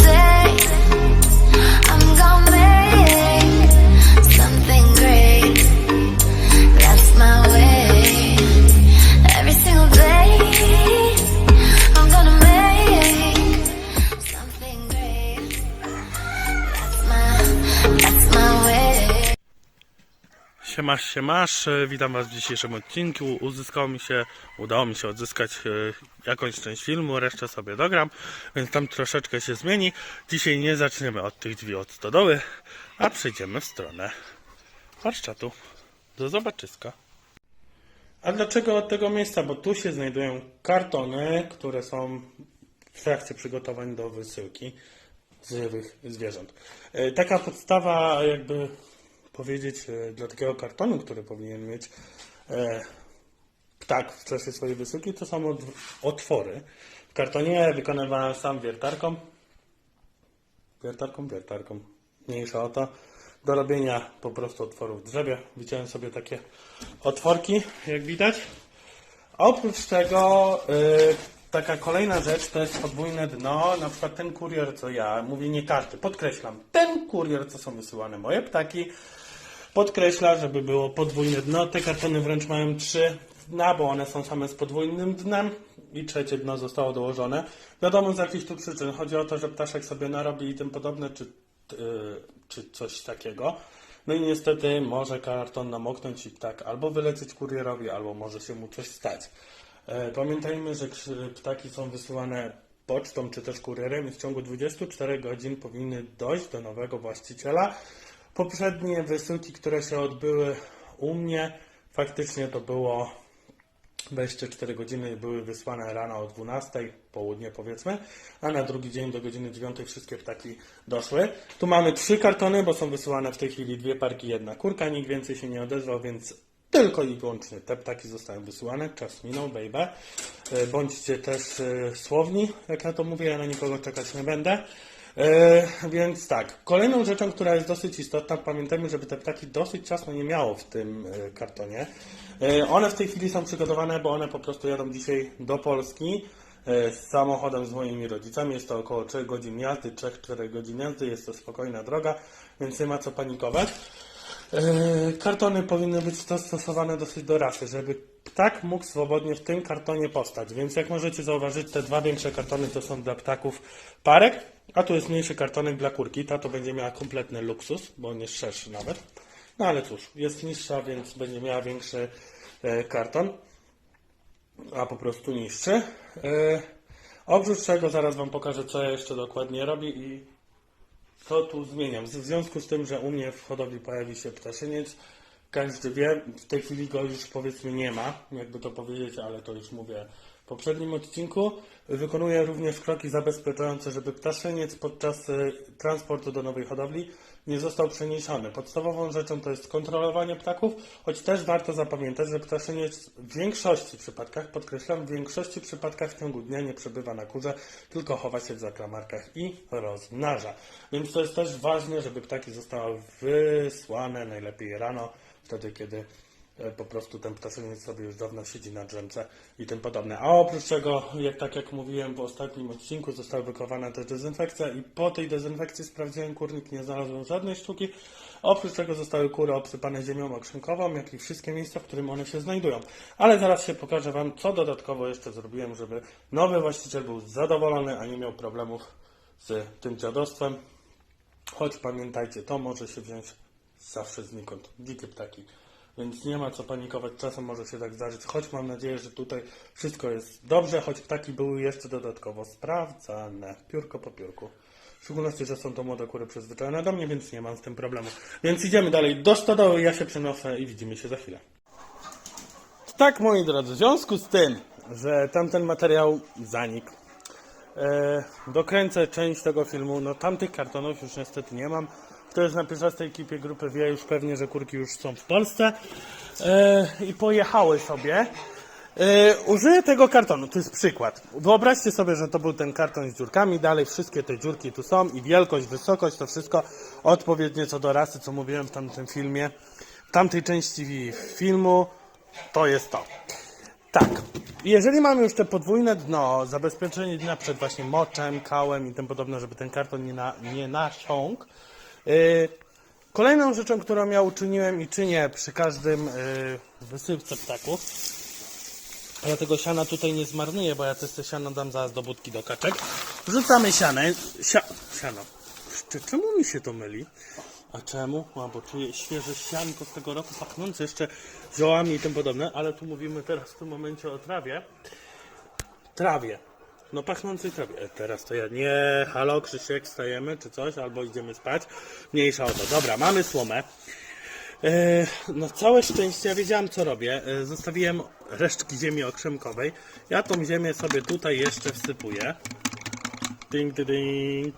all Siemasz, siemasz, e, witam was w dzisiejszym odcinku. Uzyskało mi się, udało mi się odzyskać e, jakąś część filmu, resztę sobie dogram, więc tam troszeczkę się zmieni. Dzisiaj nie zaczniemy od tych drzwi od stodoły, a przejdziemy w stronę warsztatu. Do zobaczyska. A dlaczego od tego miejsca? Bo tu się znajdują kartony, które są w trakcie przygotowań do wysyłki żywych zwierząt. E, Taka podstawa, jakby powiedzieć, e, dla takiego kartonu, który powinien mieć e, ptak w czasie swojej wysyłki, to są otwory. W kartonie wykonywałem sam wiertarką. Wiertarką, wiertarką. Mniejsza o to. Do robienia po prostu otworów w drzewie. Widziałem sobie takie otworki, jak widać. Oprócz tego y, taka kolejna rzecz to jest podwójne dno. Na przykład ten kurier, co ja, mówię nie każdy, podkreślam, ten kurier, co są wysyłane moje ptaki, podkreśla, żeby było podwójne dno. Te kartony wręcz mają trzy dna, bo one są same z podwójnym dnem i trzecie dno zostało dołożone. Wiadomo z jakich tu przyczyn. Chodzi o to, że ptaszek sobie narobi i tym podobne, czy, yy, czy coś takiego. No i niestety może karton namoknąć i ptak albo wylecieć kurierowi, albo może się mu coś stać. E, Pamiętajmy, że ptaki są wysyłane pocztą czy też kurierem i w ciągu 24 godzin powinny dojść do nowego właściciela. Poprzednie wysyłki, które się odbyły u mnie, faktycznie to było 24 godziny były wysłane rano o 12, południe powiedzmy, a na drugi dzień do godziny 9 wszystkie ptaki doszły. Tu mamy trzy kartony, bo są wysyłane w tej chwili dwie parki, jedna kurka, nikt więcej się nie odezwał, więc tylko i wyłącznie te ptaki zostały wysyłane. Czas minął, baby. E, Bądźcie też e, słowni, jak ja to mówię, ja na nikogo czekać nie będę. E, więc tak, kolejną rzeczą, która jest dosyć istotna, pamiętajmy, żeby te ptaki dosyć ciasno nie miało w tym e, kartonie. E, one w tej chwili są przygotowane, bo one po prostu jadą dzisiaj do Polski z samochodem z moimi rodzicami. Jest to około 3 godzin jazdy, 3-4 godzin jazdy, jest to spokojna droga, więc nie ma co panikować. E, Kartony powinny być dostosowane dosyć do rasy, żeby ptak mógł swobodnie w tym kartonie postać. Więc jak możecie zauważyć, te dwa większe kartony to są dla ptaków parek, a tu jest mniejszy kartonek dla kurki. Ta to będzie miała kompletny luksus, bo on jest szerszy nawet. No ale cóż, jest niższa, więc będzie miała większy e, karton, a po prostu niższy. E, Oprócz czego zaraz Wam pokażę, co ja jeszcze dokładnie robię i co tu zmieniam? W związku z tym, że u mnie w hodowli pojawi się ptaszyniec, każdy wie, w tej chwili go już powiedzmy nie ma, jakby to powiedzieć, ale to już mówię w poprzednim odcinku. Wykonuję również kroki zabezpieczające, żeby ptaszyniec podczas y, transportu do nowej hodowli nie został przeniesiony. Podstawową rzeczą to jest kontrolowanie ptaków, choć też warto zapamiętać, że ptaszyniec w większości przypadkach, podkreślam, w większości przypadkach w ciągu dnia nie przebywa na kurze, tylko chowa się w zakramarkach i rozmnaża. Więc to jest też ważne, żeby ptaki zostały wysłane najlepiej rano, wtedy kiedy po prostu ten ptaszyniec sobie już dawno siedzi na drzemce i tym podobne. A oprócz tego, jak tak jak mówiłem w ostatnim odcinku, została wykonana też dezynfekcja i po tej dezynfekcji sprawdziłem kurnik, nie znalazłem żadnej sztuki. Oprócz tego zostały kury obsypane ziemią okrzynkową, jak i wszystkie miejsca, w którym one się znajdują. Ale zaraz się pokażę Wam, co dodatkowo jeszcze zrobiłem, żeby nowy właściciel był zadowolony, a nie miał problemów z tym dziadostwem. Choć pamiętajcie, to może się wziąć zawsze znikąd. Dzikie ptaki. Więc nie ma co panikować, czasem może się tak zdarzyć. Choć mam nadzieję, że tutaj wszystko jest dobrze, choć ptaki były jeszcze dodatkowo sprawdzane. Piórko po piórku. W szczególności, że są to młode kury przyzwyczajone do mnie, więc nie mam z tym problemu. Więc idziemy dalej do stodoły, ja się przenoszę i widzimy się za chwilę. Tak, moi drodzy, w związku z tym, że tamten materiał zanikł, e, dokręcę część tego filmu. No tamtych kartonów już niestety nie mam. Kto jest na pierwszej ekipie grupy wie już pewnie, że kurki już są w Polsce e, i pojechały sobie. E, użyję tego kartonu, to jest przykład. Wyobraźcie sobie, że to był ten karton z dziurkami, dalej wszystkie te dziurki tu są i wielkość, wysokość, to wszystko odpowiednie co do rasy, co mówiłem w tamtym filmie. W tamtej części filmu to jest to. Tak. Jeżeli mamy już te podwójne dno, zabezpieczenie dna przed właśnie moczem, kałem i tym podobne, żeby ten karton nie, na, nie nasiąkł. Yy, kolejną rzeczą, którą ja uczyniłem i czynię przy każdym yy, wysypce ptaków, ja tego siana tutaj nie zmarnuję, bo ja też te siano dam zaraz do budki do kaczek. Wrzucamy sianę. Sia, siano. Czy, czemu mi się to myli? A czemu? A, bo czuję świeże sianko z tego roku, pachnące jeszcze ziołami i tym podobne, ale tu mówimy teraz w tym momencie o trawie. Trawie. No pachnącej trawie. E, teraz to ja nie, halo Krzysiek, stajemy czy coś, albo idziemy spać. Mniejsza o to. Dobra, mamy słomę. E, No całe szczęście, ja wiedziałem co robię. E, Zostawiłem resztki ziemi okrzemkowej. Ja tą ziemię sobie tutaj jeszcze wsypuję. Ding, ding.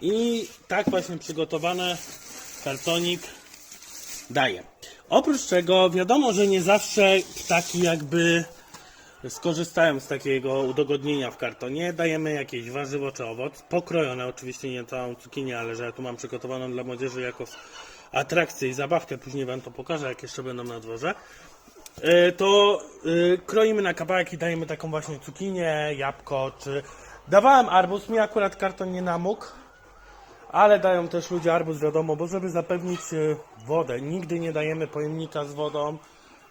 I tak właśnie przygotowane kartonik daje. Oprócz czego wiadomo, że nie zawsze ptaki jakby skorzystają z takiego udogodnienia w kartonie. Dajemy jakieś warzywo czy owoc, pokrojone oczywiście nie całą cukinię, ale że ja tu mam przygotowaną dla młodzieży jako atrakcję i zabawkę, później Wam to pokażę, jak jeszcze będą na dworze. E, To e, kroimy na kawałek i dajemy taką właśnie cukinię, jabłko, czy... Dawałem arbuz, mi akurat karton nie namógł, ale dają też ludzie arbuz, wiadomo, bo żeby zapewnić e, wodę, nigdy nie dajemy pojemnika z wodą,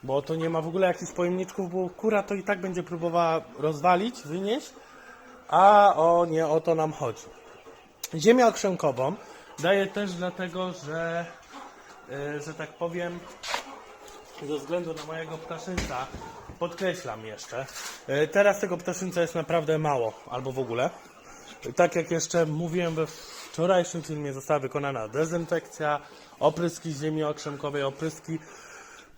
bo to nie ma w ogóle jakichś pojemniczków, bo kura to i tak będzie próbowała rozwalić, wynieść, a o nie o to nam chodzi. Ziemię okrzemkową daję też dlatego, że, e, że tak powiem, ze względu na mojego ptaszynca, podkreślam jeszcze, e, teraz tego ptaszynca jest naprawdę mało, albo w ogóle. Tak jak jeszcze mówiłem we wczorajszym filmie, została wykonana dezynfekcja, opryski ziemi okrzemkowej, opryski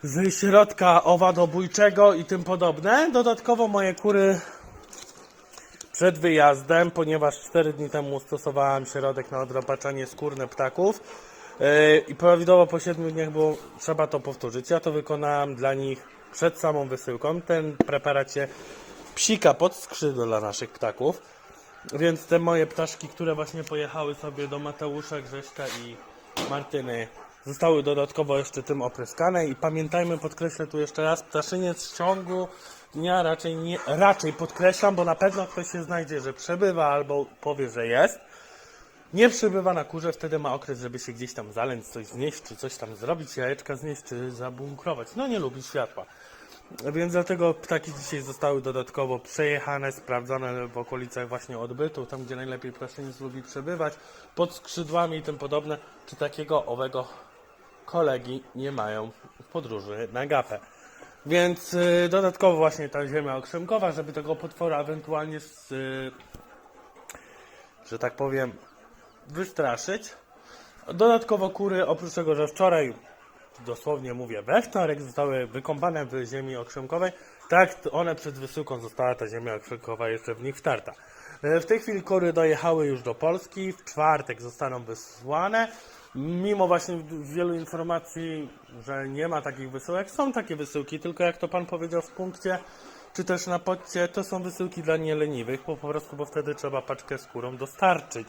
ze środka owadobójczego i tym podobne. Dodatkowo moje kury przed wyjazdem, ponieważ 4 dni temu stosowałem środek na odrobaczanie skórne ptaków yy, i prawidłowo po 7 dniach było trzeba to powtórzyć. Ja to wykonałem dla nich przed samą wysyłką. Ten preparat się psika pod skrzydło dla naszych ptaków. Więc te moje ptaszki, które właśnie pojechały sobie do Mateusza, Grześka i Martyny, zostały dodatkowo jeszcze tym opryskane i pamiętajmy, podkreślę tu jeszcze raz, ptaszyniec w ciągu dnia raczej nie, raczej podkreślam, bo na pewno ktoś się znajdzie, że przebywa albo powie, że jest. Nie przybywa na kurze, wtedy ma okres, żeby się gdzieś tam zalęć, coś znieść, czy coś tam zrobić, jajeczka znieść, czy zabunkrować. No nie lubi światła. Więc dlatego ptaki dzisiaj zostały dodatkowo przejechane, sprawdzone w okolicach właśnie odbytu, tam gdzie najlepiej ptaszyniec lubi przebywać, pod skrzydłami i tym podobne, czy takiego owego kolegi nie mają podróży na gapę. Więc y, dodatkowo właśnie ta ziemia okrzemkowa, żeby tego potwora ewentualnie, z, y, że tak powiem, wystraszyć. Dodatkowo kury, oprócz tego, że wczoraj, dosłownie mówię, we wtorek zostały wykąpane w ziemi okrzemkowej, tak one przed wysyłką została ta ziemia okrzemkowa jeszcze w nich wtarta. E, W tej chwili kury dojechały już do Polski, w czwartek zostaną wysłane. Mimo właśnie wielu informacji, że nie ma takich wysyłek, są takie wysyłki, tylko jak to Pan powiedział w punkcie, czy też na podcie, to są wysyłki dla nieleniwych, bo po prostu, bo wtedy trzeba paczkę skórą dostarczyć.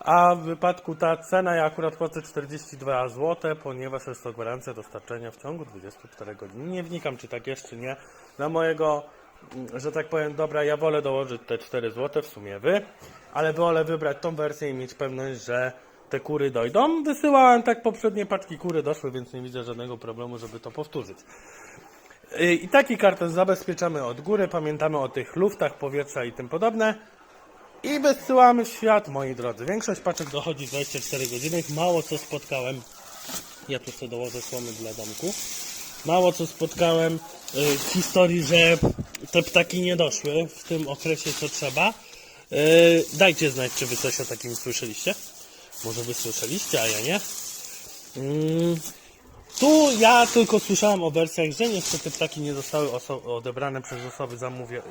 A w wypadku ta cena, ja akurat płacę 42 zł, ponieważ jest to gwarancja dostarczenia w ciągu 24 godzin. Nie wnikam, czy tak jest, czy nie. Na mojego, mm, że tak powiem, dobra, ja wolę dołożyć te 4 zł, w sumie wy, ale wolę wybrać tą wersję i mieć pewność, że te kury dojdą. Wysyłałem tak poprzednie paczki kury doszły, więc nie widzę żadnego problemu, żeby to powtórzyć. Y, I taki karton zabezpieczamy od góry, pamiętamy o tych luftach powietrza i tym podobne. I wysyłamy w świat, moi drodzy. Większość paczek dochodzi 24 godziny. Mało co spotkałem. Ja tu sobie dołożę słomy dla domku. Mało co spotkałem y, w historii, że te ptaki nie doszły w tym okresie, co trzeba. Y, dajcie znać, czy wy coś o takim słyszeliście. Może wy słyszeliście, a ja nie. Mm, tu ja tylko słyszałem o wersjach, że niestety ptaki nie zostały odebrane przez osoby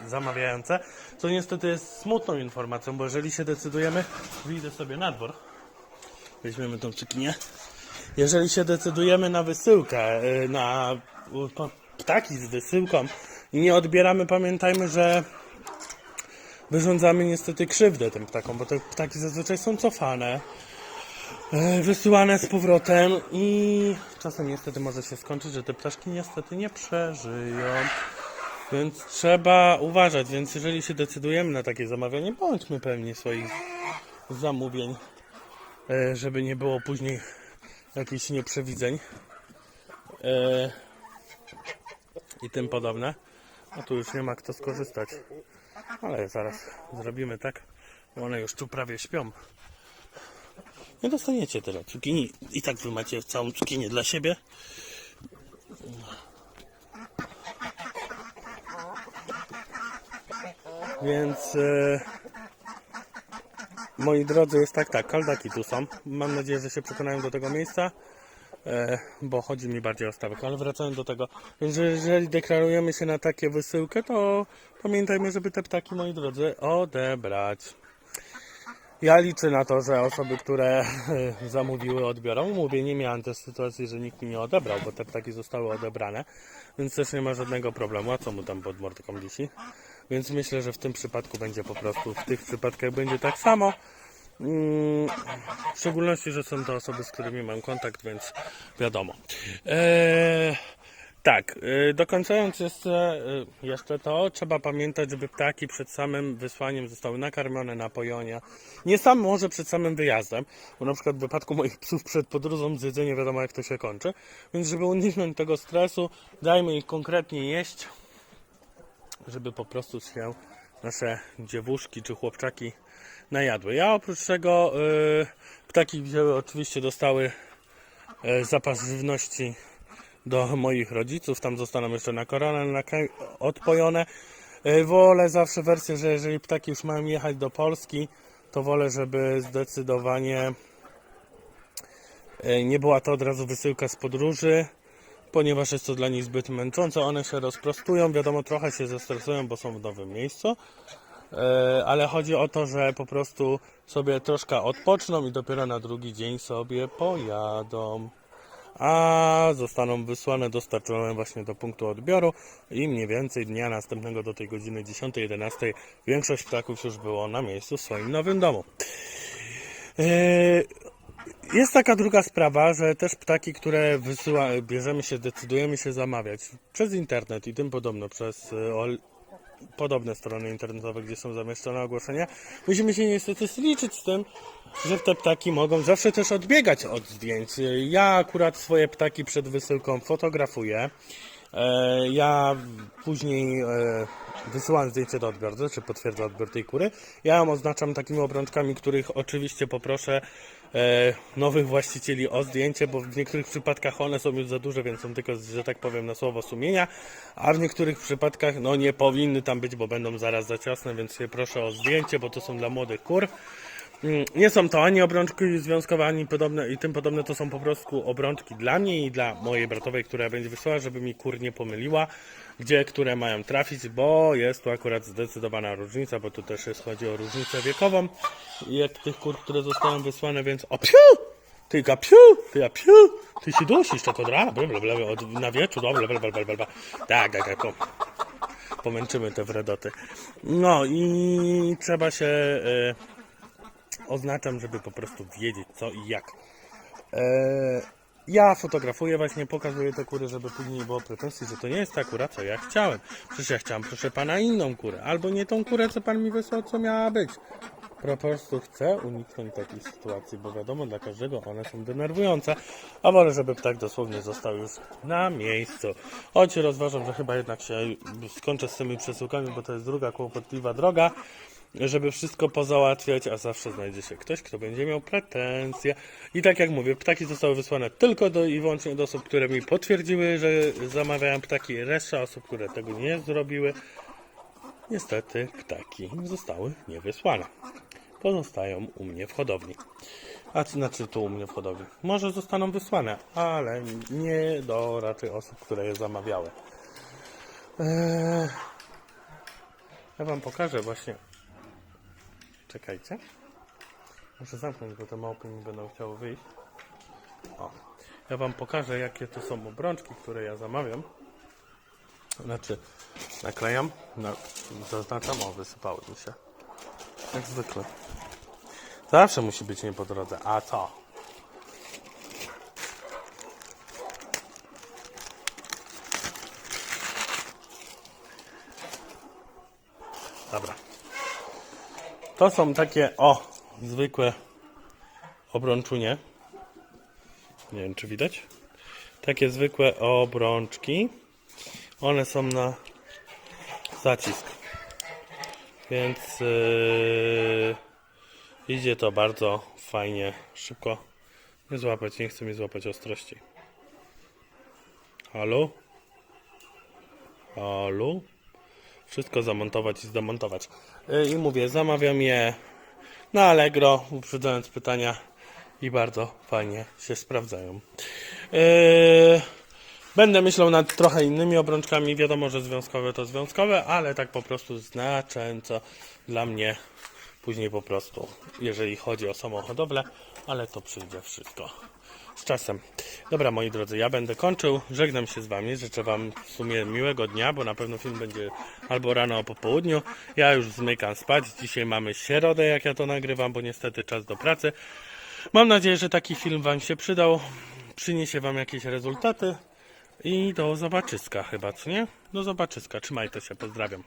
zamawiające, co niestety jest smutną informacją, bo jeżeli się decydujemy, wyjdę sobie na dwór, weźmiemy tą cykinię, jeżeli się decydujemy na wysyłkę, y, na ptaki z wysyłką i nie odbieramy, pamiętajmy, że wyrządzamy niestety krzywdę tym ptakom, bo te ptaki zazwyczaj są cofane, wysyłane z powrotem i czasem niestety może się skończyć, że te ptaszki niestety nie przeżyją. Więc trzeba uważać, więc jeżeli się decydujemy na takie zamawianie, bądźmy pewni swoich zamówień, e, żeby nie było później jakichś nieprzewidzeń e, i tym podobne. A tu już nie ma kto skorzystać. Ale zaraz zrobimy tak, one już tu prawie śpią. Nie dostaniecie tyle cukinii. I tak wy macie całą cukinię dla siebie. Więc e, moi drodzy, jest tak, tak, kaldaki tu są. Mam nadzieję, że się przekonają do tego miejsca, e, bo chodzi mi bardziej o stawek. Ale wracając do tego, więc jeżeli deklarujemy się na takie wysyłkę, to pamiętajmy, żeby te ptaki, moi drodzy, odebrać. Ja liczę na to, że osoby, które zamówiły, odbiorą. Mówię, nie miałem też sytuacji, że nikt mi nie odebrał, bo te ptaki zostały odebrane, więc też nie ma żadnego problemu. A co mu tam pod mordką wisi? Więc myślę, że w tym przypadku będzie po prostu, w tych przypadkach będzie tak samo. Mm, W szczególności, że są to osoby, z którymi mam kontakt, więc wiadomo. Eee, tak, e, dokończając jeszcze, e, jeszcze to, trzeba pamiętać, żeby ptaki przed samym wysłaniem zostały nakarmione, napojone. Nie sam może przed samym wyjazdem, bo na przykład w wypadku moich psów przed podróżą z jedzenia wiadomo jak to się kończy. Więc żeby uniknąć tego stresu, dajmy ich konkretnie jeść, żeby po prostu się nasze dziewuszki czy chłopczaki najadły. Ja oprócz tego y, ptaki wzięły, oczywiście dostały y, zapas żywności do moich rodziców. Tam zostaną jeszcze na koronę naka- odpojone. Y, wolę zawsze wersję, że jeżeli ptaki już mają jechać do Polski, to wolę, żeby zdecydowanie y, nie była to od razu wysyłka z podróży ponieważ jest to dla nich zbyt męczące. One się rozprostują, wiadomo, trochę się zestresują, bo są w nowym miejscu, E, ale chodzi o to, że po prostu sobie troszkę odpoczną i dopiero na drugi dzień sobie pojadą. A zostaną wysłane, dostarczone właśnie do punktu odbioru i mniej więcej dnia następnego do tej godziny 10-11 większość ptaków już było na miejscu w swoim nowym domu. E, jest taka druga sprawa, że też ptaki, które wysyła, bierzemy się, decydujemy się zamawiać przez internet i tym podobno, przez ol- podobne strony internetowe, gdzie są zamieszczone ogłoszenia, musimy się niestety liczyć z tym, że te ptaki mogą zawsze też odbiegać od zdjęć. Ja akurat swoje ptaki przed wysyłką fotografuję. E, Ja później e, wysyłam zdjęcie do odbiorcy, czy potwierdzę odbiór tej kury. Ja ją oznaczam takimi obrączkami, których oczywiście poproszę e, nowych właścicieli o zdjęcie, bo w niektórych przypadkach one są już za duże, więc są tylko, że tak powiem, na słowo sumienia, a w niektórych przypadkach no nie powinny tam być, bo będą zaraz za ciasne, więc proszę o zdjęcie, bo to są dla młodych kur. Mm, Nie są to ani obrączki związkowe, ani podobne i tym podobne, to są po prostu obrączki dla mnie i dla mojej bratowej, która będzie wysłała, żeby mi kur nie pomyliła, gdzie które mają trafić, bo jest tu akurat zdecydowana różnica, bo tu też jest, chodzi o różnicę wiekową, jak tych kur, które zostają wysłane, więc o piu! Ty ka piu! Ty ja piu! Ty się dusisz, to dra, bla bla bla, od, na wieczu, dobra, bla bla bla bla bla. Tak, tak, tak, po, pomęczymy te wredoty. No i trzeba się... E, oznaczam, żeby po prostu wiedzieć co i jak. Eee, ja fotografuję, właśnie pokazuję te kury, żeby później nie było pretensji, że to nie jest ta kura, co ja chciałem. Przecież ja chciałem, proszę pana, inną kurę. Albo nie tą kurę, co pan mi wysłał, co miała być. Po prostu chcę uniknąć takiej sytuacji, bo wiadomo, dla każdego one są denerwujące, a wolę, żeby ptak dosłownie został już na miejscu. Choć rozważam, że chyba jednak się skończę z tymi przesyłkami, bo to jest druga kłopotliwa droga żeby wszystko pozałatwiać, a zawsze znajdzie się ktoś, kto będzie miał pretensje. I tak jak mówię, ptaki zostały wysłane tylko do i wyłącznie do osób, które mi potwierdziły, że zamawiałem ptaki. Reszta osób, które tego nie zrobiły, niestety ptaki zostały niewysłane. Pozostają u mnie w hodowli. A co znaczy tu u mnie w hodowli? Może zostaną wysłane, ale nie do raczej osób, które je zamawiały. Eee, ja wam pokażę właśnie Czekajcie. Muszę zamknąć, bo te małpy mi będą chciały wyjść. O. Ja Wam pokażę, jakie to są obrączki, które ja zamawiam. Znaczy, naklejam, na, zaznaczam, o, wysypały mi się. Jak zwykle. Zawsze musi być nie po drodze. A co? Dobra. To są takie, o, zwykłe obrączunie. Nie wiem, czy widać. Takie zwykłe obrączki. One są na zacisk. Więc yy, idzie to bardzo fajnie, szybko. Nie złapać, nie chcę mi złapać ostrości. Halo? Halo? Wszystko zamontować i zdemontować. Yy, I mówię, zamawiam je na Allegro, uprzedzając pytania i bardzo fajnie się sprawdzają. Yy, Będę myślał nad trochę innymi obrączkami. Wiadomo, że związkowe to związkowe, ale tak po prostu znacząco dla mnie później po prostu, jeżeli chodzi o samą hodowlę, ale to przyjdzie wszystko z czasem. Dobra, moi drodzy, ja będę kończył. Żegnam się z Wami. Życzę Wam w sumie miłego dnia, bo na pewno film będzie albo rano, albo po południu. Ja już zmykam spać. Dzisiaj mamy środę, jak ja to nagrywam, bo niestety czas do pracy. Mam nadzieję, że taki film Wam się przydał. Przyniesie Wam jakieś rezultaty. I do zobaczyska chyba, co nie? Do zobaczyska. Trzymajcie się, pozdrawiam.